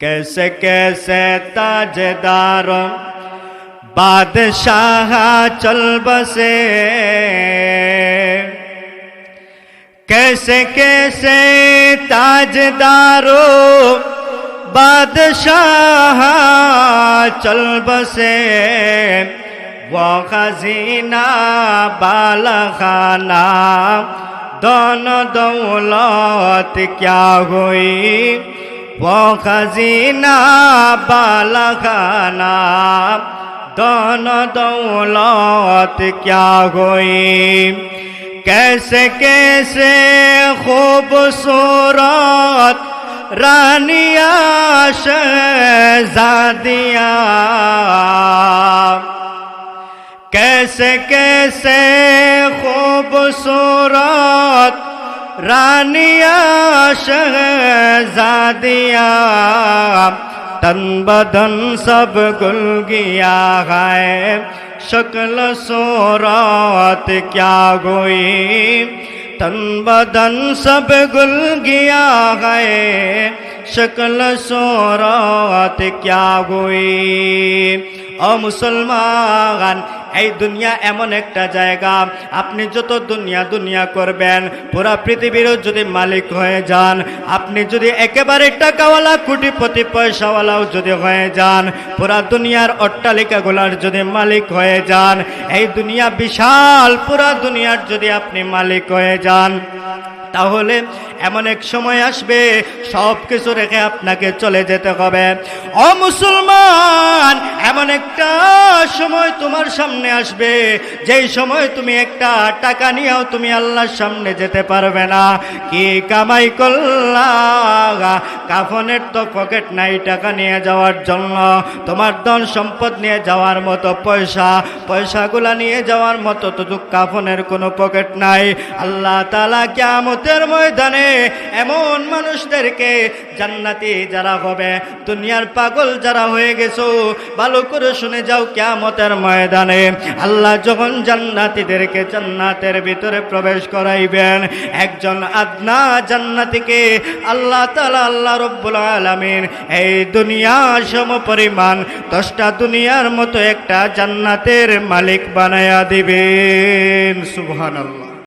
कैसे कैसे ताजदार। बादशाह चल बसे। कैसे कैसे ताजदारो। बादशाह चल बसे। वो खजीना बाल खाना दोनों दौलत क्या हुई? পখাজিনা বালাখানা ধন দৌলত ক্যা হই কেসে কেসে খুবসূরত রানিয়া শহজাদিয়া কেসে কেসে খুবসূরত रानिया शहजादिया, तन बदन सब गुल गया है। शक्ल सूरत क्या गोई? तन बदन सब गुल गया है। शक्ल सूरत क्या हुई ও মুসলমান, এই দুনিয়া এমন একটা জায়গা। আপনি যত দুনিয়া দুনিয়া করবেন, পুরা পৃথিবীর যদি মালিক হয়ে যান, আপনি যদি একেবারে টাকাওয়ালা, কোটিপতি, পয়সাওয়ালাও যদি হয়ে যান, পুরা দুনিয়ার অট্টালিকাগুলার যদি মালিক হয়ে যান, এই দুনিয়া বিশাল, পুরা দুনিয়ার যদি আপনি মালিক হয়ে যান, তাহলে এমন এক সময় আসবে সব কিছু রেখে আপনাকে চলে যেতে হবে। ও মুসলমান, এমন একটা সময় তোমার সামনে আসবে, যেই সময় তুমি একটা টাকা নিয়েও তুমি আল্লাহর সামনে যেতে পারবে না। কি কামাই করলা কাফনের তো পকেট নাই টাকা নিয়ে যাওয়ার জন্য। তোমার ধন সম্পদ নিয়ে যাওয়ার মতো পয়সা, পয়সাগুলা নিয়ে যাওয়ার মতো তো কাফনের কোনো পকেট নাই। আল্লাহ তালা কেমতের ময়দানে এমন মানুষদেরকে জান্নাতি যারা হবে, দুনিয়ার পাগল যারা হয়ে গেছো, ভালো করে শুনে যাও কেমতের ময়দানে। আল্লাহ যখন জান্নাতিদেরকে জান্নাতের ভিতরে প্রবেশ করাইবেন, একজন আদনা জান্নাতিকে আল্লাহ তালা আল্লাহ রব্বুল আলমিন এই দুনিয়া সম পরিমাণ দশটা দুনিয়ার মতো একটা জান্নাতের মালিক বানায়া দিবেন। সুবহানাল্লাহ।